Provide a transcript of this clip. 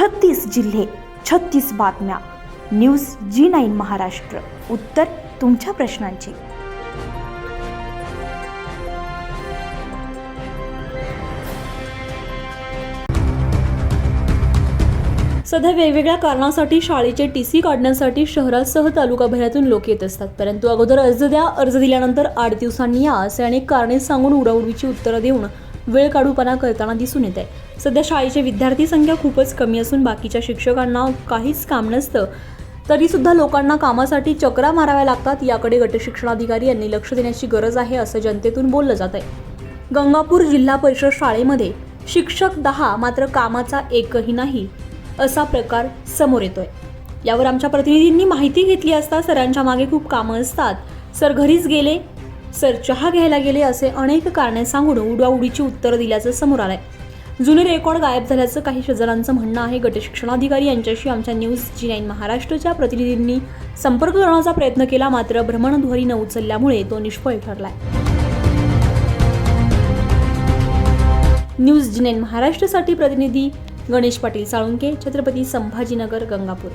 छत्तीस जिल्हे छत्तीस बातम्या. News G nine Maharashtra. उत्तर तुमच्या प्रश्नांची. सध्या वेगवेगळ्या कारणासाठी शाळेचे टी सी काढण्यासाठी शहरासह तालुकाभरातून लोक येत असतात. परंतु अगोदर अर्ज द्या. अर्ज दिल्यानंतर आठ दिवसांनी या असे अनेक कारणे सांगून उडाउडीची उत्तरं देऊन वेळ काढूपणा करताना दिसून येत आहे. सध्या शाळेची विद्यार्थी संख्या खूपच कमी असून बाकीच्या शिक्षकांना काहीच काम नसतं. तरीसुद्धा लोकांना कामासाठी चक्रा माराव्या लागतात याकडे गटशिक्षणाधिकारी यांनी लक्ष देण्याची गरज आहे असं जनतेतून बोललं जात आहे. गंगापूर जिल्हा परिषद शाळेमध्ये शिक्षक दहा मात्र कामाचा एकही नाही असा प्रकार समोर येतोय. यावर आमच्या प्रतिनिधींनी माहिती घेतली असता सरांच्या मागे खूप कामं असतात. सर घरीच गेले सर चहा घ्यायला गेले असे अनेक कारणे सांगून उडवाउडीची उत्तरं दिल्याचं समोर आलंय. जुने रेकॉर्ड गायब झाल्याचं काही शेजारांचं म्हणणं आहे. गटशिक्षणाधिकारी यांच्याशी आमच्या न्यूज जी नाईन महाराष्ट्रच्या प्रतिनिधींनी संपर्क करण्याचा प्रयत्न केला. मात्र भ्रमणध्वरी न उचलल्यामुळे तो निष्फळ ठरलाय. न्यूज जी नाईन महाराष्ट्रासाठी प्रतिनिधी गणेश पाटील साळुंके छत्रपती संभाजीनगर गंगापूर.